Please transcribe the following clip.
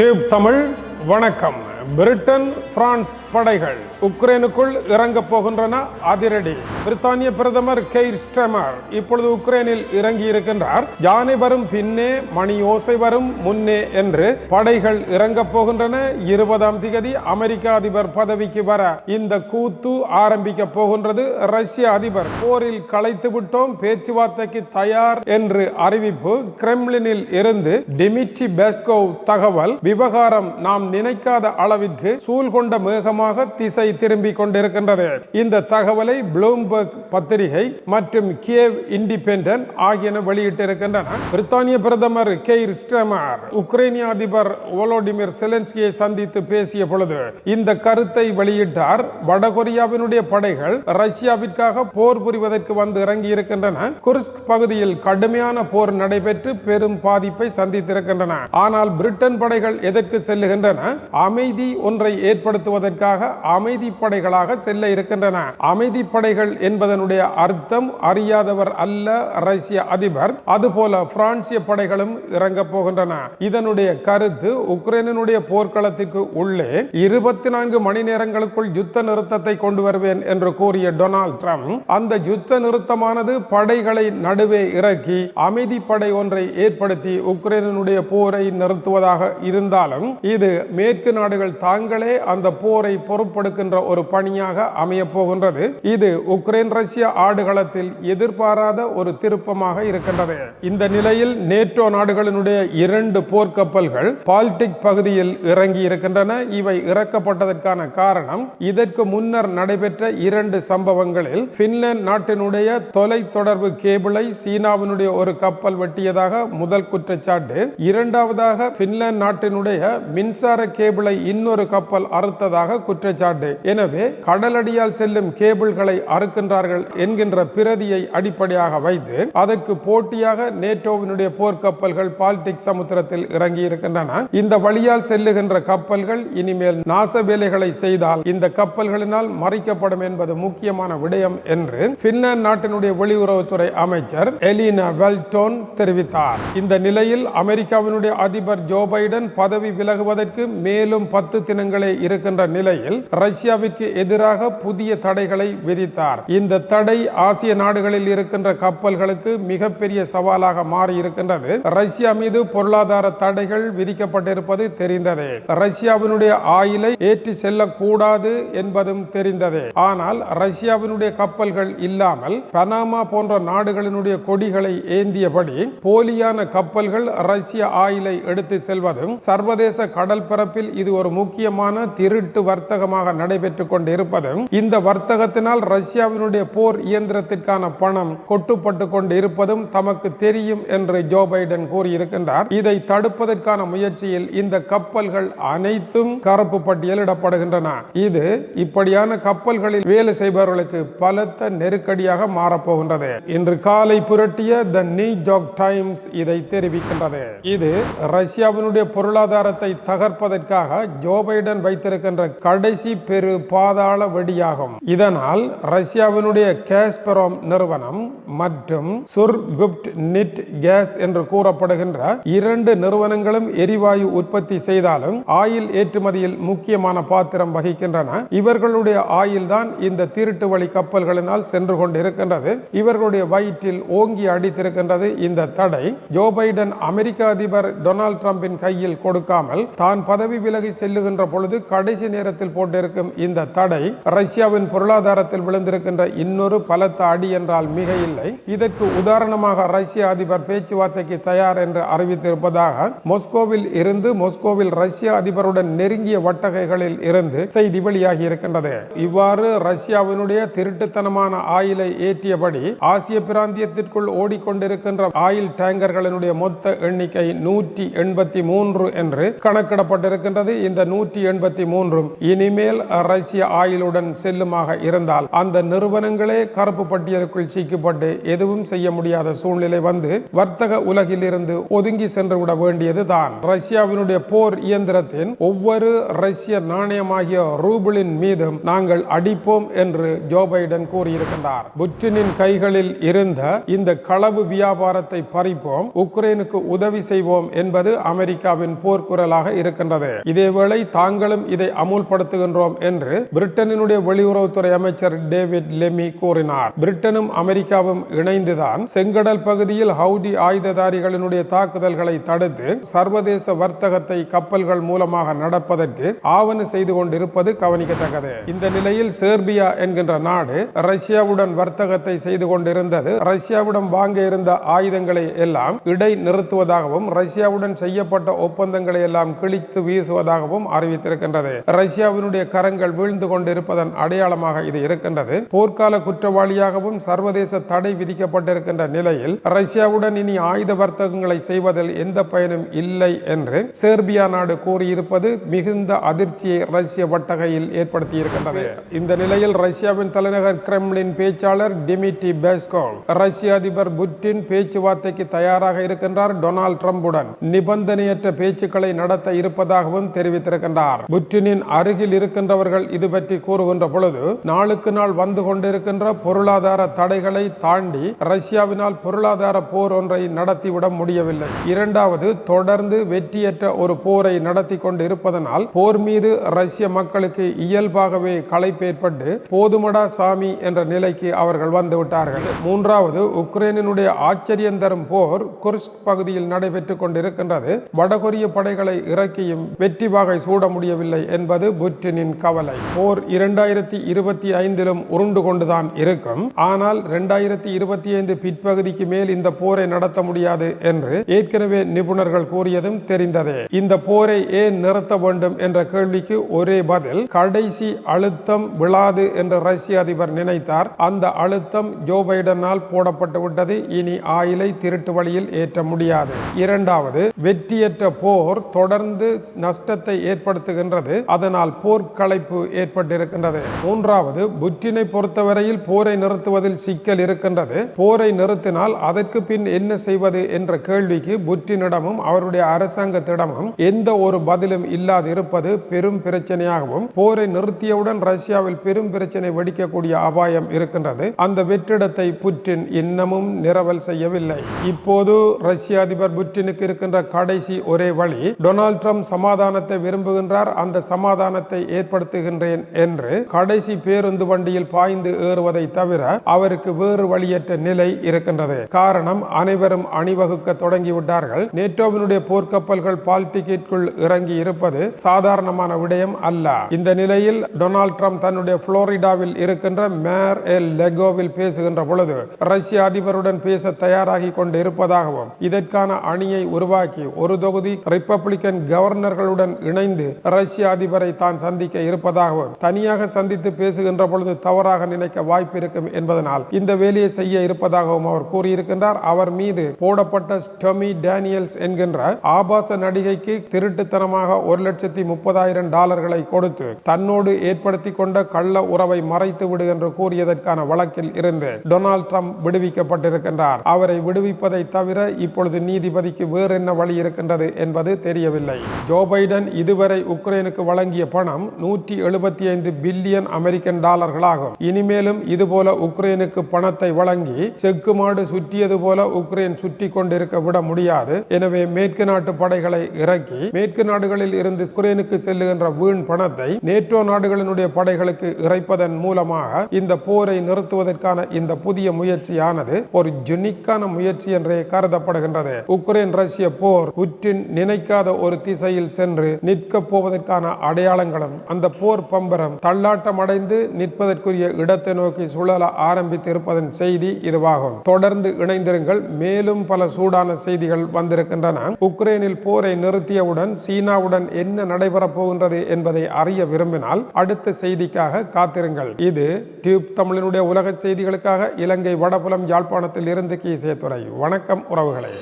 Tube Tamil வணக்கம். Britain France படைகள் உக்ரைனுக்குள் இறங்கப் போகின்றன. அதிரடி. பிரித்தானிய பிரதமர் கெய்ர் ஸ்டெமர் இப்பொழுது உக்ரைனில் இறங்கி இருக்கின்றார் யானை வரும் பின்னே மணி ஓசை வரும் முன்னே என்று படைகள் இறங்கப் போகின்றன. இருபதாம் திகதி அமெரிக்க அதிபர் பதவிக்கு வர இந்த கூத்து ஆரம்பிக்க போகின்றது. ரஷ்ய அதிபர் போரில் களைத்து விட்டோம். பேச்சுவார்த்தைக்கு தயார் என்று அறிவிப்பு கிரெம்லினில் இருந்து டிமிட்ரி பெஸ்கோவ் தகவல். விவகாரம் நாம் நினைக்காத அளவு சூழ் கொண்ட மேகமாக திசை திரும்பிக் கொண்டிருக்கின்றது. இந்த தகவலை ப்ளூம்பர்க் பத்திரிகை மற்றும் கியேவ் இண்டிபெண்டன்ட் ஆகியன வெளியிட்டிருக்கின்றன. பிரித்தானிய பிரதமர் கெய்ர் ஸ்டெமர் உக்ரைனிய அதிபர் ஓலோடிமிர் செலன்ஸ்கியை சந்தித்து பேசிய பொழுது இந்த கருத்தை வெளியிட்டார். வடகொரியாவினுடைய படைகள் ரஷ்யாவிற்காக போர் புரிவதற்கு வந்து இறங்கி இருக்கின்றன குர்ஸ்க் பகுதியில் கடுமையான போர் நடைபெற்று பெரும் பாதிப்பை சந்தித்திருக்கின்றன. ஆனால் பிரிட்டன் படைகள் எதற்கு செல்லுகின்றன? அமைதி ஒன்றை ஏற்படுத்துவதற்காக அமைதி படைகளாக செல்ல இருக்கின்றன. அமைதி படைகள் என்பதனுடைய அர்த்தம் அறியாதவர் அல்ல ரஷ்ய அதிபர். அதுபோல பிரான்சிய படைகளும் இறங்க போகின்றன. இதனுடைய கருத்து உக்ரைனுடைய போர்க்களத்திற்கு உள்ளே இருபத்தி நான்கு மணி நேரங்களுக்குள் யுத்த நிறுத்தத்தை கொண்டு வருவேன் என்று கூறிய டொனால்ட் ட்ரம்ப் அந்த யுத்த நிறுத்தமானது படைகளை நடுவே இறக்கி அமைதி படை ஒன்றை ஏற்படுத்தி உக்ரைனுடைய போரை நிறுத்துவதாக இருந்தாலும் இது மேற்கு நாடுகள் தாங்களே அந்த போரை பொறுப்பெடுக்கின்ற ஒரு பணியாக அமையப்போகின்றது இது உக்ரைன் ரஷ்ய ஆடுகளத்தில் எதிர்பாராத ஒரு திருப்பமாக இருக்கின்றது. இந்த நிலையில் நேட்டோ நாடுகளினுடைய இரண்டு போர்க்கப்பல்கள் பால்டிக் பகுதியில் இறங்கி இருக்கின்றன. இவை இறக்கப்பட்டதற்கான காரணம் இதற்கு முன்னர் நடைபெற்ற இரண்டு சம்பவங்களில் பின்லாந்து நாட்டினுடைய தொலை தொடர்பு கேபிளை சீனாவினுடைய ஒரு கப்பல் வெட்டியதாக முதல் குற்றச்சாட்டு. இரண்டாவதாக பின்லாந்து நாட்டினுடைய மின்சார கேபிளை இன்னொரு கப்பல் அறுத்ததாக குற்றச்சாட்டு. எனவே கடலடியால் செல்லும் கேபிள்களை அறுக்கின்றார்கள் என்கின்ற பிரதியை அடிப்படையாக வைத்து அதற்கு போட்டியாக நேட்டோவினுடைய போர்க்கப்பல்கள் பால்டிக் சமுத்திரத்தில் இறங்கி இருக்கின்றன இந்த வழியால் செல்லுகின்ற கப்பல்கள் இனிமேல் நாச வேலைகளை செய்தால் இந்த கப்பல்களினால் மறைக்கப்படும் என்பது முக்கியமான விடயம் என்று பின்லாந்து நாட்டினுடைய வெளியுறவுத்துறை அமைச்சர் எலினா வெல்டோன் தெரிவித்தார். இந்த நிலையில் அமெரிக்காவினுடைய அதிபர் ஜோ பைடன் பதவி விலகுவதற்கு மேலும் பத்து தினங்களே இருக்கின்ற நிலையில் ரஷ்யாவிற்கு எதிராக புதிய தடைகளை விதித்தார். இந்த தடை ஆசிய நாடுகளில் இருக்கின்ற கப்பல்களுக்கு மிகப்பெரிய சவாலாக மாறி இருக்கின்றது ரஷ்யா மீது பொருளாதார தடைகள் விதிக்கப்பட்டிருப்பது தெரிந்ததே. ரஷ்யாவினுடைய ஆயிலை ஏற்றி செல்லக்கூடாது என்பதும் தெரிந்ததே. ஆனால் ரஷ்யாவினுடைய கப்பல்கள் இல்லாமல் பனாமா போன்ற நாடுகளினுடைய கொடிகளை ஏந்தியபடி போலியான கப்பல்கள் ரஷ்ய ஆயிலை எடுத்து செல்வதும் சர்வதேச கடல் பரப்பில் இது ஒரு முக்கியமான திருட்டு வர்த்தகமாக நடைபெற்றுக் கொண்டிருப்பதும் இந்த வர்த்தகத்தினால் ரஷ்யாவினுடைய போர் இயந்திரத்திற்கான பணம் கொட்டுப்பட்டு கொண்டு இருப்பதும் தமக்கு தெரியும் என்று ஜோ பைடன் கூறியிருக்கின்றார். இதை தடுப்பதற்கான முயற்சியில் இந்த கப்பல்கள் அனைத்தும் கருப்பு பட்டியலிடப்படுகின்றன. இது இப்படியான கப்பல்களில் வேலை செய்பவர்களுக்கு பலத்த நெருக்கடியாக மாறப்போகின்றது. இன்று காலை புரட்டிய த நியூயார்க் டைம்ஸ் இதை தெரிவிக்கின்றது. இது ரஷ்யாவினுடைய பொருளாதாரத்தை தகர்ப்பதற்காக ஜோ பைடன் வைத்திருக்கின்ற கடைசி பெரு பாதாள வெடியாகும். இதனால் ரஷ்யாவினுடைய கேஸ்பெரோம் நிறுவனம் மற்றும் சுர்குப்ட் நிட் கேஸ் என்று கூறப்படுகின்ற இரண்டு நிறுவனங்களும் எரிவாயு உற்பத்தி செய்தாலும் ஆயில் ஏற்றுமதியில் முக்கியமான பாத்திரம் வகிக்கின்றன. இவர்களுடைய ஆயில் தான் இந்த திருட்டு வழி கப்பல்களினால் சென்று கொண்டிருக்கின்றது. இவர்களுடைய வயிற்றில் ஓங்கி அடித்திருக்கின்றது இந்த தடை ஜோ பைடன் அமெரிக்க அதிபர் டொனால்ட் ட்ரம்பின் கையில் கொடுக்காமல் தான் பதவி விலகி செல்லுகின்ற பொழுது கடைசி நேரத்தில் போட்டிருக்கும் இந்த தடை ரஷ்யாவின் பொருளாதாரத்தில் விழுந்திருக்கின்ற இன்னொரு பலத்த அடி என்றால் மிக இல்லை. இதற்கு உதாரணமாக ரஷ்ய அதிபர் பேச்சுவார்த்தைக்கு தயார் என்று அறிவித்திருப்பதாக மொஸ்கோவில் இருந்து மொஸ்கோவில் ரஷ்ய அதிபருடன் நெருங்கிய வட்டகைகளில் இருந்து செய்தி வெளியாகி இருக்கின்றது. இவ்வாறு ரஷ்யாவினுடைய திருட்டுத்தனமான ஆயிலை ஏற்றியபடி ஆசிய பிராந்தியத்திற்குள் ஓடிக்கொண்டிருக்கின்ற ஆயில் டேங்கர்களினுடைய மொத்த எண்ணிக்கை நூற்றி எண்பத்தி மூன்று என்று கணக்கிடப்பட்டிருக்கின்றது. இந்த நூற்றி எண்பத்தி மூன்றும் இனிமேல் ரஷ்ய ஆயிலுடன் செல்லுமாக இருந்தால் அந்த நிறுவனங்களே கருப்பு பட்டியலுக்குள் சிக்கப்பட்டு எதுவும் செய்ய முடியாத சூழ்நிலை வந்து வர்த்தக உலகில் இருந்து ஒதுங்கி சென்று விட வேண்டியது தான் ரஷ்யாவினுடைய போர் இயந்திரத்தின் ஒவ்வொரு ரஷ்ய நாணயமாகிய ரூபிளின் மீதும் நாங்கள் அடிப்போம் என்று ஜோ பைடன் கூறியிருக்கின்றார். புட்டினின் கைகளில் இருந்த இந்த களவு வியாபாரத்தை பறிப்போம் உக்ரைனுக்கு உதவி செய்வோம் என்பது அமெரிக்காவின் போர்க்குரலாக இருக்கின்றது. இதேவேளை தாங்களும் இதை அமுல்படுத்துகின்றோம் என்று பிரிட்டனினுடைய வெளியுறவுத்துறை அமைச்சர் டேவிட் லெமி கூறினார். பிரிட்டனும் அமெரிக்காவும் இணைந்துதான் செங்கடல் பகுதியில் ஹவுடி ஆயுததாரிகளினுடைய தாக்குதல்களை தடுத்து சர்வதேச வர்த்தகத்தை கப்பல்கள் மூலமாக நடப்பதற்கு ஆவண செய்து கொண்டிருப்பது கவனிக்கத்தக்கது. இந்த நிலையில் சேர்பியா என்கின்ற நாடு ரஷ்யாவுடன் வர்த்தகத்தை செய்து கொண்டிருந்தது. ரஷ்யாவுடன் வாங்க இருந்த ஆயுதங்களை எல்லாம் இடை நிறுத்துவதாகவும் ரஷ்யாவுடன் செய்யப்பட்ட ஒப்பந்தங்களை எல்லாம் கிழித்து வீசுவதாகவும் அறிவித்திருக்கின்றது. ரஷ்யாவினுடைய கரங்கள் வீழ்ந்து கொண்டிருப்பதன் அடையாளமாக இது இருக்கின்றது. போர்க்கால குற்றவாளியாகவும் சர்வதேச தடை விதிக்கப்பட்டிருக்கின்ற நிலையில் ரஷ்யாவுடன் இனி ஆயுத வர்த்தகங்களை செய்வதில் எந்த பயனும் இல்லை என்று சேர்பியா நாடு கூறியிருப்பது மிகுந்த அதிர்ச்சியை ரஷ்ய வட்டகையில் ஏற்படுத்தியிருக்கின்றது. இந்த நிலையில் ரஷ்யாவின் தலைநகர் கிரெம்லின் பேச்சாளர் டிமிட்டி பேஸ்கோவ் ரஷ்ய அதிபர் புட்டின் பேச்சுவார்த்தைக்கு தயாராக இருக்கின்றார் டொனால்ட் ட்ரம்புடன். நிபந்தனையற்ற பேச்சுக்களை நடத்த இருப்பதாகவும் வைத்திருக்கின்றார். புட்டினின் அருகில் இருக்கின்றவர்கள் இது பற்றி கூறுகின்ற பொழுது நாளுக்கு நாள் வந்து கொண்டிருக்கின்ற பொருளாதார தடைகளை தாண்டி ரஷ்யாவினால் பொருளாதார போர் ஒன்றை நடத்திவிட முடியவில்லை. இரண்டாவது தொடர்ந்து வெற்றியற்ற ஒரு போரை நடத்தி கொண்டு இருப்பதனால் போர் மீது ரஷ்ய மக்களுக்கு இயல்பாகவே களைப்பு ஏற்பட்டு போதுமடா சாமி என்ற நிலைக்கு அவர்கள் வந்துவிட்டார்கள் மூன்றாவது உக்ரைனினுடைய ஆச்சரியம் தரும் போர் குர்ஸ்க் பகுதியில் நடைபெற்றுக் கொண்டிருக்கின்றது. வடகொரிய படைகளை இறக்கியும் வெற்றி வாகை சூட முடியவில்லை என்பது புட்டினின் கவலை. போர் இரண்டாயிரத்தி இருபத்தி ஐந்திலும் உருண்டு கொண்டுதான் இருக்கும். ஆனால் இரண்டாயிரத்தி இருபத்தி ஐந்து பிற்பகுதிக்கு மேல் இந்த போரை நடத்த முடியாது என்று ஏற்கனவே நிபுணர்கள் கூறியதும் தெரிந்ததே. இந்த போரை ஏன் நிறுத்த வேண்டும் என்ற கேள்விக்கு ஒரே பதில் கடைசி அழுத்தம் விழாது என்று ரஷ்ய அதிபர் நினைத்தார். அந்த அழுத்தம் ஜோ பைடனால் போடப்பட்டு விட்டது. இனி ஆயிலை திருட்டு வழியில் ஏற்ற முடியாது. இரண்டாவது வெற்றியற்ற போர் தொடர்ந்து நஷ்டத்தை ஏற்படுத்துகின்றது. அதனால் போர்க்களைப்பு ஏற்பட்டிருக்கின்றது. மூன்றாவது புற்றினை பொறுத்தவரையில் போரை நிறுத்துவதில் சிக்கல் இருக்கின்றது. போரை நிறுத்தினால் அதற்கு பின் என்ன செய்வது என்ற கேள்விக்கு புற்றினிடமும் அவருடைய அரசாங்கத்திடமும் எந்த ஒரு பதிலும் இல்லாது இருப்பது பெரும் பிரச்சனையாகவும் போரை நிறுத்தியவுடன் ரஷ்யாவில் பெரும் பிரச்சனை வெடிக்கக்கூடிய அபாயம் இருக்கின்றது. அந்த வெற்றிடத்தை புற்றின் இன்னமும் நிரவல் செய்யவில்லை. இப்போது ரஷ்ய அதிபர் புற்றினுக்கு இருக்கின்ற கடைசி ஒரே வழி டொனால்ட் ட்ரம்ப் சமாதானத்தை விரும்புகின்றார் அந்த சமாதானத்தை ஏற்படுத்துகின்றேன் என்று கடைசி பேருந்து வண்டியில் பாய்ந்து ஏறுவதை தவிர அவருக்கு வேறு வழியற்ற நிலை இருக்கின்றது. காரணம் அனைவரும் அணிவகுக்க தொடங்கிவிட்டார்கள். நேட்டோவினுடைய போர்க்கப்பல்கள் பால்டிக்கிற்குள் இறங்கி இருப்பது சாதாரணமான விடயம் அல்ல. இந்த நிலையில் டொனால்ட் ட்ரம்ப் தன்னுடைய புளோரிடாவில் இருக்கின்ற மேர் எல் லெகோவில் பேசுகின்ற பொழுது ரஷ்ய அதிபருடன் பேச தயாராகி கொண்டு இருப்பதாகவும் இதற்கான அணியை உருவாக்கி ஒரு தொகுதி ரிப்பப்ளிக்கன் கவர்னர்களுடன் இணைந்து ரஷ்ய அதிபரை தான் சந்திக்க இருப்பதாகவும் தனியாக சந்தித்து பேசுகின்ற பொழுது தவறாக நினைக்க வாய்ப்பு இருக்கும் என்பதனால் இந்த வேலையை செய்ய இருப்பதாகவும் அவர் கூறியிருக்கின்றார். அவர் மீது போடப்பட்ட ஸ்டொமி டேனியல்ஸ் என்கின்ற ஆபாச நடிகைக்கு திருட்டுத்தனமாக ஒரு லட்சத்தி முப்பதாயிரம் டாலர்களை கொடுத்து தன்னோடு ஏற்படுத்தி கொண்ட கள்ள உறவை மறைத்து விடு என்று கூறியதற்கான வழக்கில் இருந்து டொனால்ட் ட்ரம்ப் விடுவிக்கப்பட்டிருக்கின்றார். அவரை விடுவிப்பதை தவிர இப்பொழுது நீதிபதிக்கு வேறு என்ன வழி இருக்கின்றது என்பது தெரியவில்லை. ஜோ பைடன் இதுவரை இதுவரை உக்ரைனுக்கு வழங்கிய பணம் நூற்றி எழுபத்தி ஐந்து பில்லியன் அமெரிக்கன் டாலர்களாகும். இனிமேலும் இதுபோல உக்ரைனுக்கு பணத்தை வழங்கி செக்கு மாடு சுற்றியது போல உக்ரைன் சுற்றி கொண்டிருக்க விட முடியாது. எனவே மேற்கு நாட்டு படைகளை இறக்கி மேற்கு நாடுகளில் இருந்து உக்ரைனுக்கு செல்லுகின்ற வீண் பணத்தை நேட்டோ நாடுகளினுடைய படைகளுக்கு இறைப்பதன் மூலமாக இந்த போரை நிறுத்துவதற்கான இந்த புதிய முயற்சியானது ஒரு ஜுனிக்கான முயற்சி என்றே கருதப்படுகின்றது. உக்ரைன் ரஷ்ய போர் உற்றின் நினைக்காத ஒரு திசையில் சென்று நிற்கப் போவதற்கான அடையாளங்களும் அந்த போர் பம்பரம் தள்ளாட்டம் அடைந்து நிற்பதற்குரிய இடத்தை நோக்கி சுழல ஆரம்பித்து இருப்பதன் செய்தி இதுவாகும். தொடர்ந்து இணைந்திருங்கள் மேலும் பல சூடான செய்திகள் வந்திருக்கின்றன. உக்ரைனில் போரை நிறுத்தியவுடன் சீனாவுடன் என்ன நடைபெறப் போகின்றது என்பதை அறிய விரும்பினால் அடுத்த செய்திக்காக காத்திருங்கள். இது டியூப் தமிழனுடைய உலக செய்திகளுக்காக இலங்கை வடபுலம் யாழ்ப்பாணத்தில் இருந்து கீசே வணக்கம் உறவுகளே.